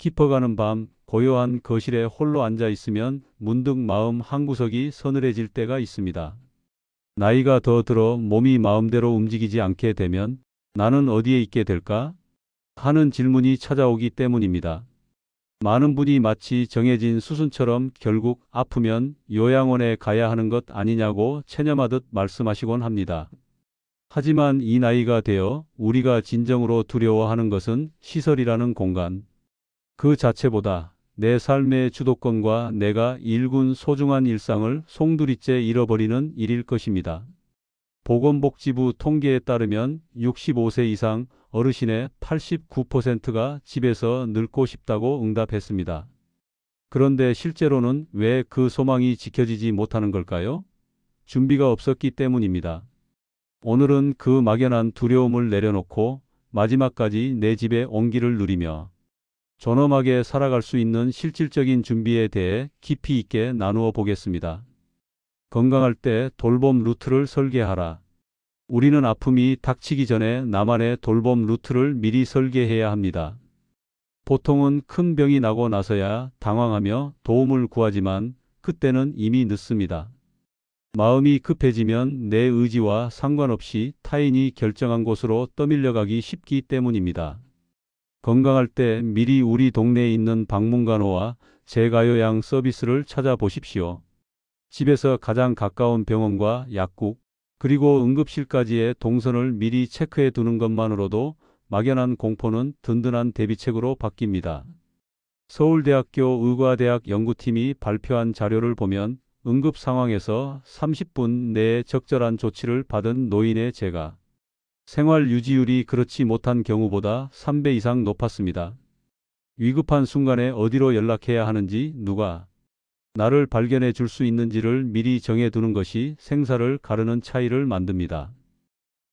깊어가는 밤 고요한 거실에 홀로 앉아 있으면 문득 마음 한구석이 서늘해질 때가 있습니다. 나이가 더 들어 몸이 마음대로 움직이지 않게 되면 나는 어디에 있게 될까? 하는 질문이 찾아오기 때문입니다. 많은 분이 마치 정해진 수순처럼 결국 아프면 요양원에 가야 하는 것 아니냐고 체념하듯 말씀하시곤 합니다. 하지만 이 나이가 되어 우리가 진정으로 두려워하는 것은 시설이라는 공간. 그 자체보다 내 삶의 주도권과 내가 일군 소중한 일상을 송두리째 잃어버리는 일일 것입니다. 보건복지부 통계에 따르면 65세 이상 어르신의 89%가 집에서 늙고 싶다고 응답했습니다. 그런데 실제로는 왜 그 소망이 지켜지지 못하는 걸까요? 준비가 없었기 때문입니다. 오늘은 그 막연한 두려움을 내려놓고 마지막까지 내 집에 온기를 누리며 존엄하게 살아갈 수 있는 실질적인 준비에 대해 깊이 있게 나누어 보겠습니다. 건강할 때 돌봄 루트를 설계하라. 우리는 아픔이 닥치기 전에 나만의 돌봄 루트를 미리 설계해야 합니다. 보통은 큰 병이 나고 나서야 당황하며 도움을 구하지만 그때는 이미 늦습니다. 마음이 급해지면 내 의지와 상관없이 타인이 결정한 곳으로 떠밀려가기 쉽기 때문입니다. 건강할 때 미리 우리 동네에 있는 방문간호와 재가요양 서비스를 찾아보십시오. 집에서 가장 가까운 병원과 약국, 그리고 응급실까지의 동선을 미리 체크해 두는 것만으로도 막연한 공포는 든든한 대비책으로 바뀝니다. 서울대학교 의과대학 연구팀이 발표한 자료를 보면 응급 상황에서 30분 내에 적절한 조치를 받은 노인의 재가 생활 유지율이 그렇지 못한 경우보다 3배 이상 높았습니다. 위급한 순간에 어디로 연락해야 하는지 누가 나를 발견해 줄 수 있는지를 미리 정해 두는 것이 생사를 가르는 차이를 만듭니다.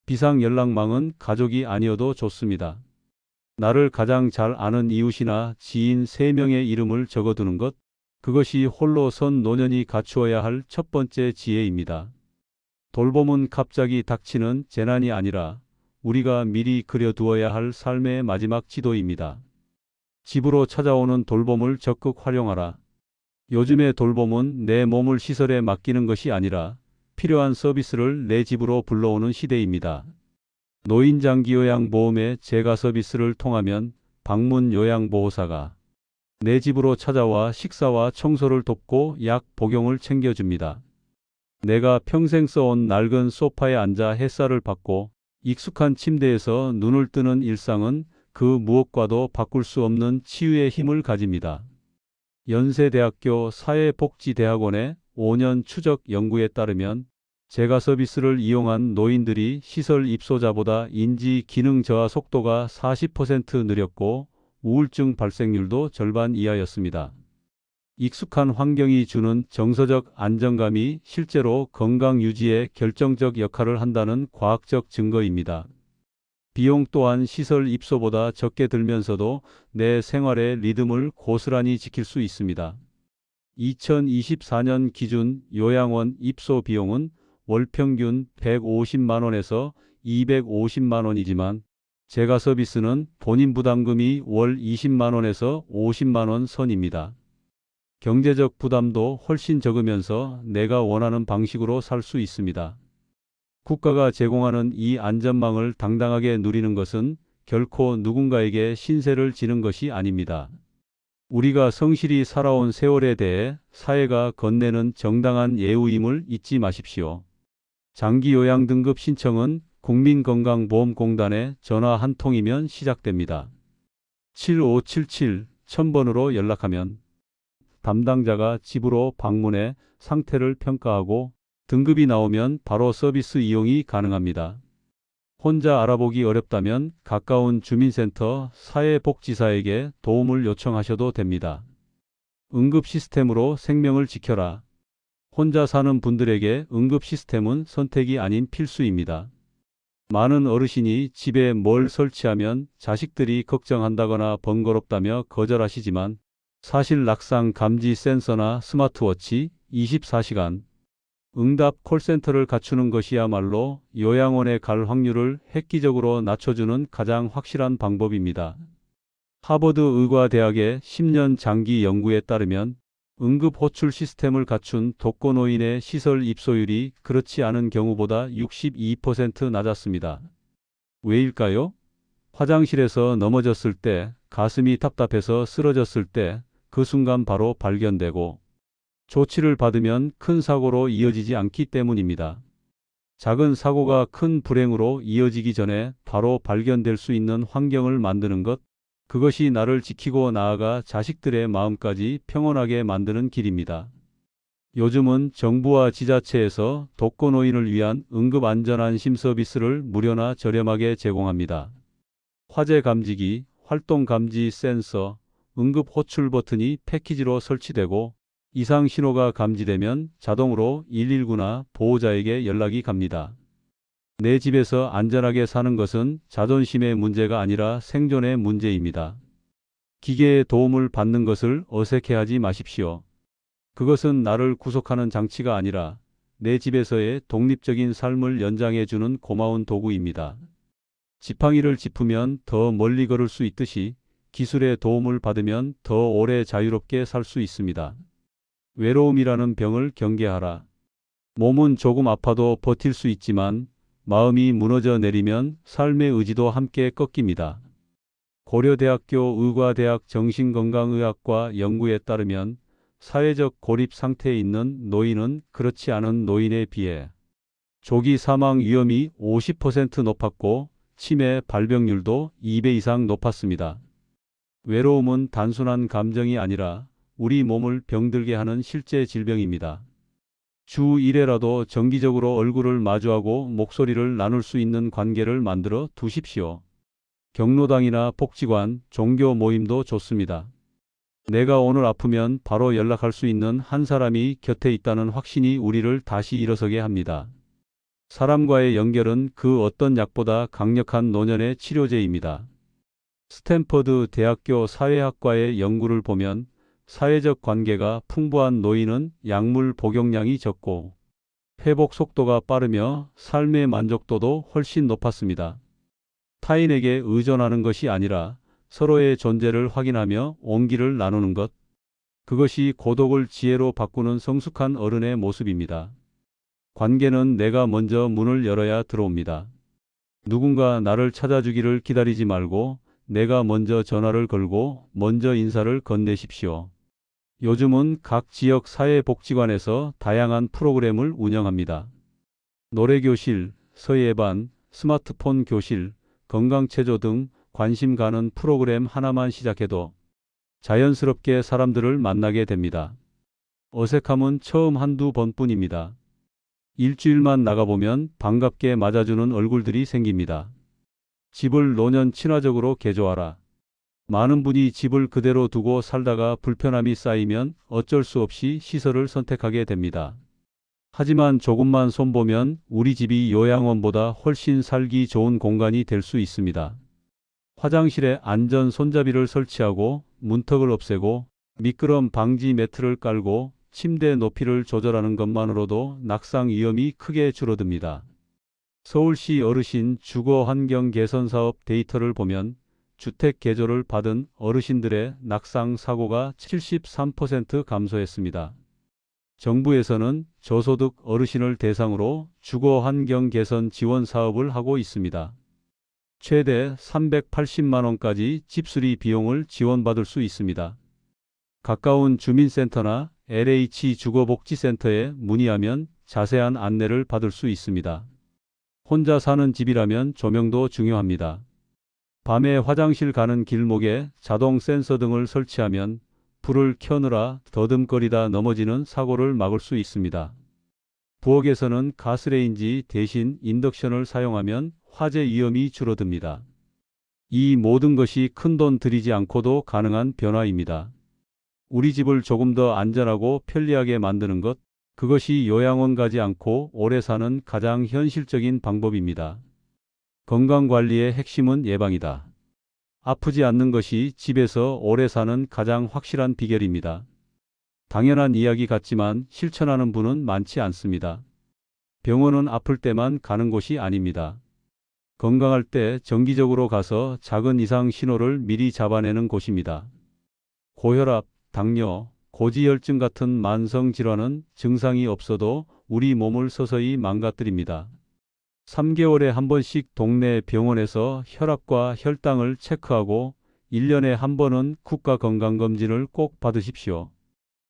비상 연락망은 가족이 아니어도 좋습니다. 나를 가장 잘 아는 이웃이나 지인 3명의 이름을 적어 두는 것, 그것이 홀로 선 노년이 갖추어야 할 첫 번째 지혜입니다. 돌봄은 갑자기 닥치는 재난이 아니라 우리가 미리 그려두어야 할 삶의 마지막 지도입니다. 집으로 찾아오는 돌봄을 적극 활용하라. 요즘의 돌봄은 내 몸을 시설에 맡기는 것이 아니라 필요한 서비스를 내 집으로 불러오는 시대입니다. 노인 장기 요양 보험의 재가 서비스를 통하면 방문 요양보호사가 내 집으로 찾아와 식사와 청소를 돕고 약 복용을 챙겨줍니다. 내가 평생 써온 낡은 소파에 앉아 햇살을 받고 익숙한 침대에서 눈을 뜨는 일상은 그 무엇과도 바꿀 수 없는 치유의 힘을 가집니다. 연세대학교 사회복지대학원의 5년 추적 연구에 따르면 재가 서비스를 이용한 노인들이 시설 입소자보다 인지 기능 저하 속도가 40% 느렸고 우울증 발생률도 절반 이하였습니다. 익숙한 환경이 주는 정서적 안정감이 실제로 건강 유지에 결정적 역할을 한다는 과학적 증거입니다. 비용 또한 시설 입소보다 적게 들면서도 내 생활의 리듬을 고스란히 지킬 수 있습니다. 2024년 기준 요양원 입소 비용은 월 평균 150만 원에서 250만 원이지만 재가 서비스는 본인 부담금이 월 20만 원에서 50만 원 선입니다. 경제적 부담도 훨씬 적으면서 내가 원하는 방식으로 살 수 있습니다. 국가가 제공하는 이 안전망을 당당하게 누리는 것은 결코 누군가에게 신세를 지는 것이 아닙니다. 우리가 성실히 살아온 세월에 대해 사회가 건네는 정당한 예우임을 잊지 마십시오. 장기 요양 등급 신청은 국민건강보험공단에 전화 한 통이면 시작됩니다. 7577 1000번으로 연락하면 담당자가 집으로 방문해 상태를 평가하고 등급이 나오면 바로 서비스 이용이 가능합니다. 혼자 알아보기 어렵다면 가까운 주민센터 사회복지사에게 도움을 요청하셔도 됩니다. 응급 시스템으로 생명을 지켜라. 혼자 사는 분들에게 응급 시스템은 선택이 아닌 필수입니다. 많은 어르신이 집에 뭘 설치하면 자식들이 걱정한다거나 번거롭다며 거절하시지만 사실 낙상 감지 센서나 스마트워치 24시간 응답 콜센터를 갖추는 것이야말로 요양원에 갈 확률을 획기적으로 낮춰주는 가장 확실한 방법입니다. 하버드 의과대학의 10년 장기 연구에 따르면 응급 호출 시스템을 갖춘 독거노인의 시설 입소율이 그렇지 않은 경우보다 62% 낮았습니다. 왜일까요? 화장실에서 넘어졌을 때, 가슴이 답답해서 쓰러졌을 때, 그 순간 바로 발견되고, 조치를 받으면 큰 사고로 이어지지 않기 때문입니다. 작은 사고가 큰 불행으로 이어지기 전에 바로 발견될 수 있는 환경을 만드는 것, 그것이 나를 지키고 나아가 자식들의 마음까지 평온하게 만드는 길입니다. 요즘은 정부와 지자체에서 독거노인을 위한 응급안전안심 서비스를 무료나 저렴하게 제공합니다. 화재 감지기, 활동 감지 센서, 응급 호출 버튼이 패키지로 설치되고 이상 신호가 감지되면 자동으로 119나 보호자에게 연락이 갑니다. 내 집에서 안전하게 사는 것은 자존심의 문제가 아니라 생존의 문제입니다. 기계의 도움을 받는 것을 어색해하지 마십시오. 그것은 나를 구속하는 장치가 아니라 내 집에서의 독립적인 삶을 연장해주는 고마운 도구입니다. 지팡이를 짚으면 더 멀리 걸을 수 있듯이 기술의 도움을 받으면 더 오래 자유롭게 살 수 있습니다. 외로움이라는 병을 경계하라. 몸은 조금 아파도 버틸 수 있지만 마음이 무너져 내리면 삶의 의지도 함께 꺾입니다. 고려대학교 의과대학 정신건강의학과 연구에 따르면 사회적 고립 상태에 있는 노인은 그렇지 않은 노인에 비해 조기 사망 위험이 50% 높았고 치매 발병률도 2배 이상 높았습니다. 외로움은 단순한 감정이 아니라 우리 몸을 병들게 하는 실제 질병입니다. 주 1회라도 정기적으로 얼굴을 마주하고 목소리를 나눌 수 있는 관계를 만들어 두십시오. 경로당이나 복지관, 종교 모임도 좋습니다. 내가 오늘 아프면 바로 연락할 수 있는 한 사람이 곁에 있다는 확신이 우리를 다시 일어서게 합니다. 사람과의 연결은 그 어떤 약보다 강력한 노년의 치료제입니다. 스탠퍼드 대학교 사회학과의 연구를 보면 사회적 관계가 풍부한 노인은 약물 복용량이 적고 회복 속도가 빠르며 삶의 만족도도 훨씬 높았습니다. 타인에게 의존하는 것이 아니라 서로의 존재를 확인하며 온기를 나누는 것. 그것이 고독을 지혜로 바꾸는 성숙한 어른의 모습입니다. 관계는 내가 먼저 문을 열어야 들어옵니다. 누군가 나를 찾아주기를 기다리지 말고 내가 먼저 전화를 걸고 먼저 인사를 건네십시오. 요즘은 각 지역 사회복지관에서 다양한 프로그램을 운영합니다. 노래교실, 서예반, 스마트폰 교실, 건강체조 등 관심 가는 프로그램 하나만 시작해도 자연스럽게 사람들을 만나게 됩니다. 어색함은 처음 한두 번뿐입니다. 일주일만 나가보면 반갑게 맞아주는 얼굴들이 생깁니다. 집을 노년 친화적으로 개조하라. 많은 분이 집을 그대로 두고 살다가 불편함이 쌓이면 어쩔 수 없이 시설을 선택하게 됩니다. 하지만 조금만 손보면 우리 집이 요양원보다 훨씬 살기 좋은 공간이 될 수 있습니다. 화장실에 안전 손잡이를 설치하고 문턱을 없애고 미끄럼 방지 매트를 깔고 침대 높이를 조절하는 것만으로도 낙상 위험이 크게 줄어듭니다. 서울시 어르신 주거 환경 개선 사업 데이터를 보면 주택 개조를 받은 어르신들의 낙상 사고가 73% 감소했습니다. 정부에서는 저소득 어르신을 대상으로 주거 환경 개선 지원 사업을 하고 있습니다. 최대 380만 원까지 집수리 비용을 지원받을 수 있습니다. 가까운 주민센터나 LH 주거복지센터에 문의하면 자세한 안내를 받을 수 있습니다. 혼자 사는 집이라면 조명도 중요합니다. 밤에 화장실 가는 길목에 자동 센서 등을 설치하면 불을 켜느라 더듬거리다 넘어지는 사고를 막을 수 있습니다. 부엌에서는 가스레인지 대신 인덕션을 사용하면 화재 위험이 줄어듭니다. 이 모든 것이 큰 돈 들이지 않고도 가능한 변화입니다. 우리 집을 조금 더 안전하고 편리하게 만드는 것, 그것이 요양원 가지 않고 오래 사는 가장 현실적인 방법입니다. 건강관리의 핵심은 예방이다. 아프지 않는 것이 집에서 오래 사는 가장 확실한 비결입니다. 당연한 이야기 같지만 실천하는 분은 많지 않습니다. 병원은 아플 때만 가는 곳이 아닙니다. 건강할 때 정기적으로 가서 작은 이상 신호를 미리 잡아내는 곳입니다. 고혈압, 당뇨, 고지혈증 같은 만성 질환은 증상이 없어도 우리 몸을 서서히 망가뜨립니다. 3개월에 한 번씩 동네 병원에서 혈압과 혈당을 체크하고 1년에 한 번은 국가건강검진을 꼭 받으십시오.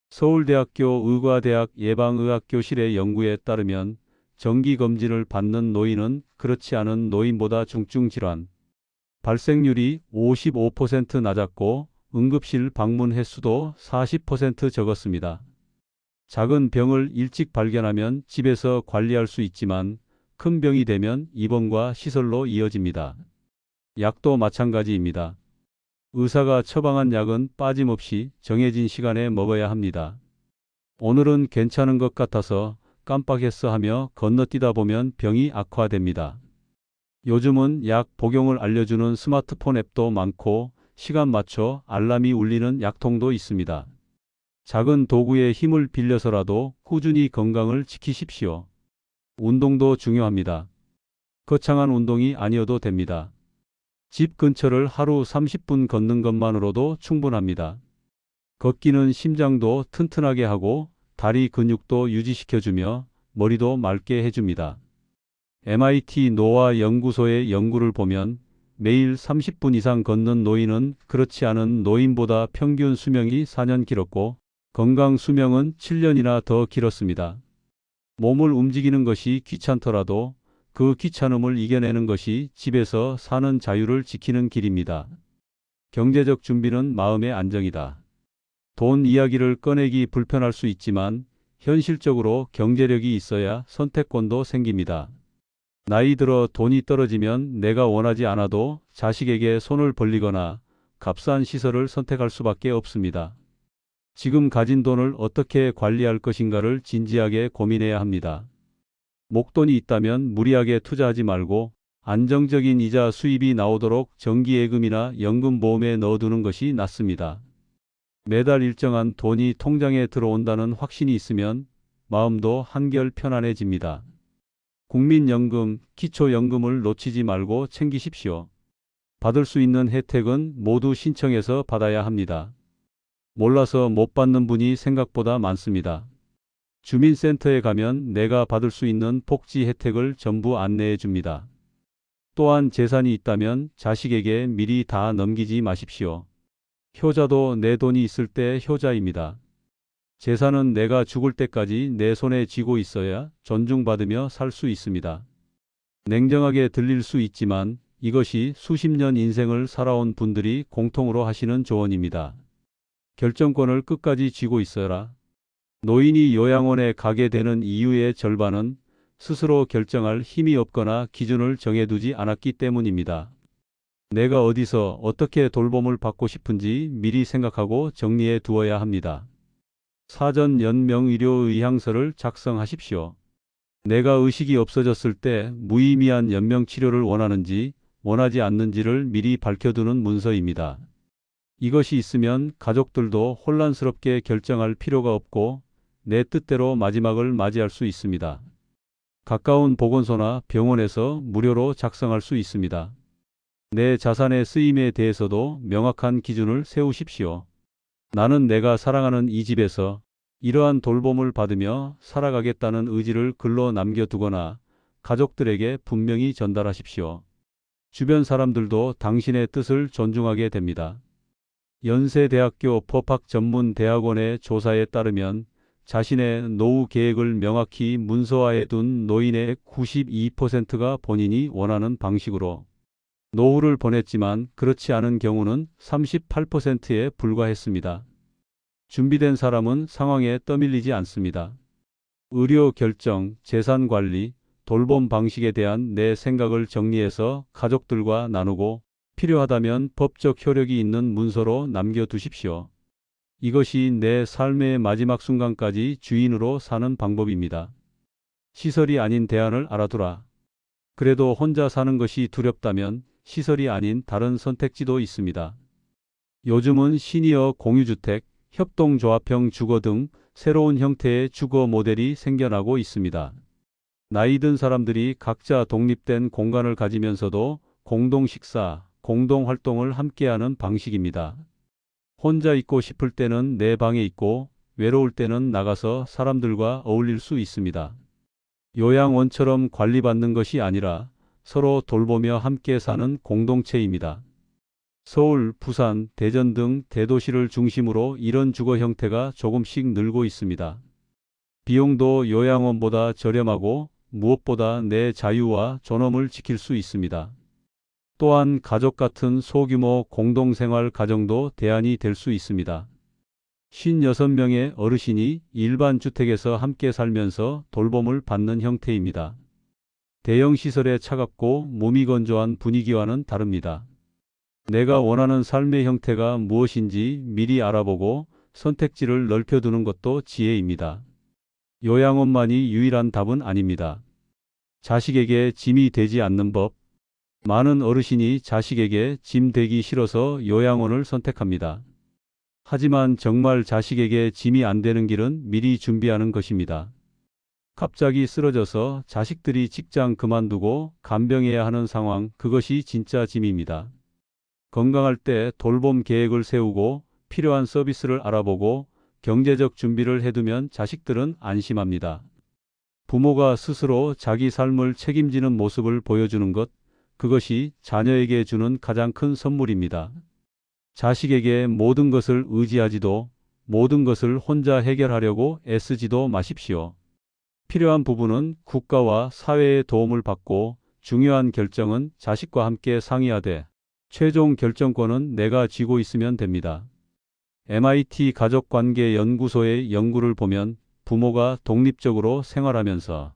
서울대학교 의과대학 예방의학교실의 연구에 따르면 정기검진을 받는 노인은 그렇지 않은 노인보다 중증질환 발생률이 55% 낮았고 응급실 방문 횟수도 40% 적었습니다. 작은 병을 일찍 발견하면 집에서 관리할 수 있지만 큰 병이 되면 입원과 시설로 이어집니다. 약도 마찬가지입니다. 의사가 처방한 약은 빠짐없이 정해진 시간에 먹어야 합니다. 오늘은 괜찮은 것 같아서 깜빡했어 하며 건너뛰다 보면 병이 악화됩니다. 요즘은 약 복용을 알려주는 스마트폰 앱도 많고 시간 맞춰 알람이 울리는 약통도 있습니다. 작은 도구의 힘을 빌려서라도 꾸준히 건강을 지키십시오. 운동도 중요합니다. 거창한 운동이 아니어도 됩니다. 집 근처를 하루 30분 걷는 것만으로도 충분합니다. 걷기는 심장도 튼튼하게 하고 다리 근육도 유지시켜주며 머리도 맑게 해줍니다. MIT 노아 연구소의 연구를 보면 매일 30분 이상 걷는 노인은 그렇지 않은 노인보다 평균 수명이 4년 길었고 건강 수명은 7년이나 더 길었습니다. 몸을 움직이는 것이 귀찮더라도 그 귀찮음을 이겨내는 것이 집에서 사는 자유를 지키는 길입니다. 경제적 준비는 마음의 안정이다. 돈 이야기를 꺼내기 불편할 수 있지만 현실적으로 경제력이 있어야 선택권도 생깁니다. 나이 들어 돈이 떨어지면 내가 원하지 않아도 자식에게 손을 벌리거나 값싼 시설을 선택할 수밖에 없습니다. 지금 가진 돈을 어떻게 관리할 것인가를 진지하게 고민해야 합니다. 목돈이 있다면 무리하게 투자하지 말고 안정적인 이자 수입이 나오도록 정기예금이나 연금보험에 넣어두는 것이 낫습니다. 매달 일정한 돈이 통장에 들어온다는 확신이 있으면 마음도 한결 편안해집니다. 국민연금, 기초연금을 놓치지 말고 챙기십시오. 받을 수 있는 혜택은 모두 신청해서 받아야 합니다. 몰라서 못 받는 분이 생각보다 많습니다. 주민센터에 가면 내가 받을 수 있는 복지 혜택을 전부 안내해 줍니다. 또한 재산이 있다면 자식에게 미리 다 넘기지 마십시오. 효자도 내 돈이 있을 때 효자입니다. 재산은 내가 죽을 때까지 내 손에 쥐고 있어야 존중받으며 살 수 있습니다. 냉정하게 들릴 수 있지만 이것이 수십 년 인생을 살아온 분들이 공통으로 하시는 조언입니다. 결정권을 끝까지 쥐고 있어라. 노인이 요양원에 가게 되는 이유의 절반은 스스로 결정할 힘이 없거나 기준을 정해두지 않았기 때문입니다. 내가 어디서 어떻게 돌봄을 받고 싶은지 미리 생각하고 정리해 두어야 합니다. 사전 연명 의료 의향서를 작성하십시오. 내가 의식이 없어졌을 때 무의미한 연명 치료를 원하는지 원하지 않는지를 미리 밝혀두는 문서입니다. 이것이 있으면 가족들도 혼란스럽게 결정할 필요가 없고 내 뜻대로 마지막을 맞이할 수 있습니다. 가까운 보건소나 병원에서 무료로 작성할 수 있습니다. 내 자산의 쓰임에 대해서도 명확한 기준을 세우십시오. 나는 내가 사랑하는 이 집에서 이러한 돌봄을 받으며 살아가겠다는 의지를 글로 남겨두거나 가족들에게 분명히 전달하십시오. 주변 사람들도 당신의 뜻을 존중하게 됩니다. 연세대학교 법학전문대학원의 조사에 따르면 자신의 노후 계획을 명확히 문서화해 둔 노인의 92%가 본인이 원하는 방식으로 노후를 보냈지만 그렇지 않은 경우는 38%에 불과했습니다. 준비된 사람은 상황에 떠밀리지 않습니다. 의료 결정, 재산 관리, 돌봄 방식에 대한 내 생각을 정리해서 가족들과 나누고 필요하다면 법적 효력이 있는 문서로 남겨두십시오. 이것이 내 삶의 마지막 순간까지 주인으로 사는 방법입니다. 시설이 아닌 대안을 알아두라. 그래도 혼자 사는 것이 두렵다면 시설이 아닌 다른 선택지도 있습니다. 요즘은 시니어 공유주택, 협동조합형 주거 등 새로운 형태의 주거 모델이 생겨나고 있습니다. 나이 든 사람들이 각자 독립된 공간을 가지면서도 공동 식사, 공동 활동을 함께하는 방식입니다. 혼자 있고 싶을 때는 내 방에 있고 외로울 때는 나가서 사람들과 어울릴 수 있습니다. 요양원처럼 관리받는 것이 아니라 서로 돌보며 함께 사는 공동체입니다. 서울, 부산, 대전 등 대도시를 중심으로 이런 주거 형태가 조금씩 늘고 있습니다. 비용도 요양원보다 저렴하고 무엇보다 내 자유와 존엄을 지킬 수 있습니다. 또한 가족 같은 소규모 공동생활 가정도 대안이 될 수 있습니다. 56명의 어르신이 일반 주택에서 함께 살면서 돌봄을 받는 형태입니다. 대형 시설의 차갑고 몸이 건조한 분위기와는 다릅니다. 내가 원하는 삶의 형태가 무엇인지 미리 알아보고 선택지를 넓혀두는 것도 지혜입니다. 요양원만이 유일한 답은 아닙니다. 자식에게 짐이 되지 않는 법. 많은 어르신이 자식에게 짐 되기 싫어서 요양원을 선택합니다. 하지만 정말 자식에게 짐이 안 되는 길은 미리 준비하는 것입니다. 갑자기 쓰러져서 자식들이 직장 그만두고 간병해야 하는 상황, 그것이 진짜 짐입니다. 건강할 때 돌봄 계획을 세우고 필요한 서비스를 알아보고 경제적 준비를 해두면 자식들은 안심합니다. 부모가 스스로 자기 삶을 책임지는 모습을 보여주는 것, 그것이 자녀에게 주는 가장 큰 선물입니다. 자식에게 모든 것을 의지하지도 모든 것을 혼자 해결하려고 애쓰지도 마십시오. 필요한 부분은 국가와 사회의 도움을 받고 중요한 결정은 자식과 함께 상의하되 최종 결정권은 내가 쥐고 있으면 됩니다. MIT 가족관계연구소의 연구를 보면 부모가 독립적으로 생활하면서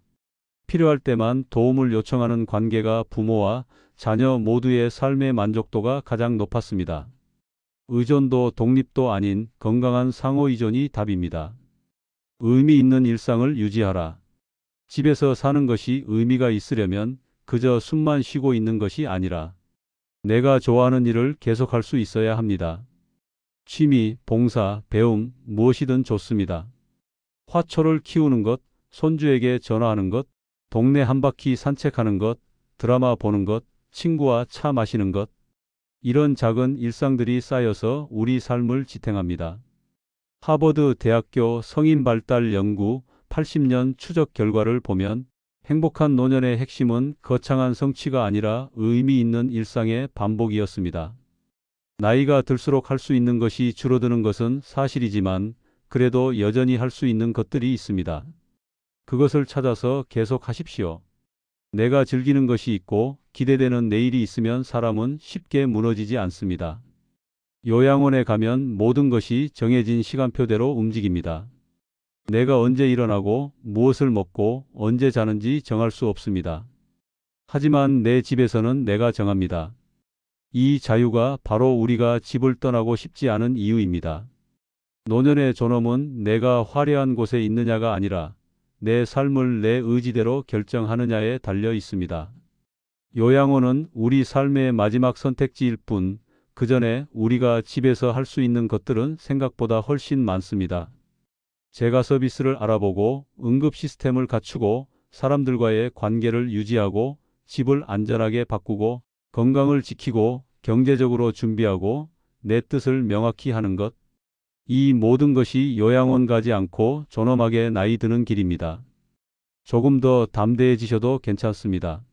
필요할 때만 도움을 요청하는 관계가 부모와 자녀 모두의 삶의 만족도가 가장 높았습니다. 의존도 독립도 아닌 건강한 상호 의존이 답입니다. 의미 있는 일상을 유지하라. 집에서 사는 것이 의미가 있으려면 그저 숨만 쉬고 있는 것이 아니라 내가 좋아하는 일을 계속할 수 있어야 합니다. 취미, 봉사, 배움, 무엇이든 좋습니다. 화초를 키우는 것, 손주에게 전화하는 것, 동네 한 바퀴 산책하는 것, 드라마 보는 것, 친구와 차 마시는 것, 이런 작은 일상들이 쌓여서 우리 삶을 지탱합니다. 하버드 대학교 성인 발달 연구 80년 추적 결과를 보면 행복한 노년의 핵심은 거창한 성취가 아니라 의미 있는 일상의 반복이었습니다. 나이가 들수록 할 수 있는 것이 줄어드는 것은 사실이지만 그래도 여전히 할 수 있는 것들이 있습니다. 그것을 찾아서 계속 하십시오. 내가 즐기는 것이 있고 기대되는 내일이 있으면 사람은 쉽게 무너지지 않습니다. 요양원에 가면 모든 것이 정해진 시간표대로 움직입니다. 내가 언제 일어나고 무엇을 먹고 언제 자는지 정할 수 없습니다. 하지만 내 집에서는 내가 정합니다. 이 자유가 바로 우리가 집을 떠나고 싶지 않은 이유입니다. 노년의 존엄은 내가 화려한 곳에 있느냐가 아니라 내 삶을 내 의지대로 결정하느냐에 달려 있습니다. 요양원은 우리 삶의 마지막 선택지일 뿐, 그 전에 우리가 집에서 할 수 있는 것들은 생각보다 훨씬 많습니다. 제가 서비스를 알아보고 응급 시스템을 갖추고 사람들과의 관계를 유지하고 집을 안전하게 바꾸고 건강을 지키고 경제적으로 준비하고 내 뜻을 명확히 하는 것, 이 모든 것이 요양원 가지 않고 존엄하게 나이 드는 길입니다. 조금 더 담대해지셔도 괜찮습니다.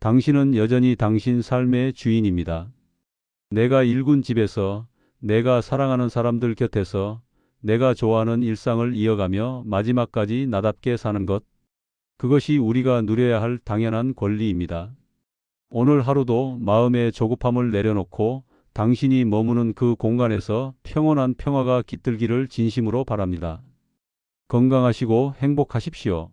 당신은 여전히 당신 삶의 주인입니다. 내가 일군 집에서 내가 사랑하는 사람들 곁에서 내가 좋아하는 일상을 이어가며 마지막까지 나답게 사는 것. 그것이 우리가 누려야 할 당연한 권리입니다. 오늘 하루도 마음의 조급함을 내려놓고 당신이 머무는 그 공간에서 평온한 평화가 깃들기를 진심으로 바랍니다. 건강하시고 행복하십시오.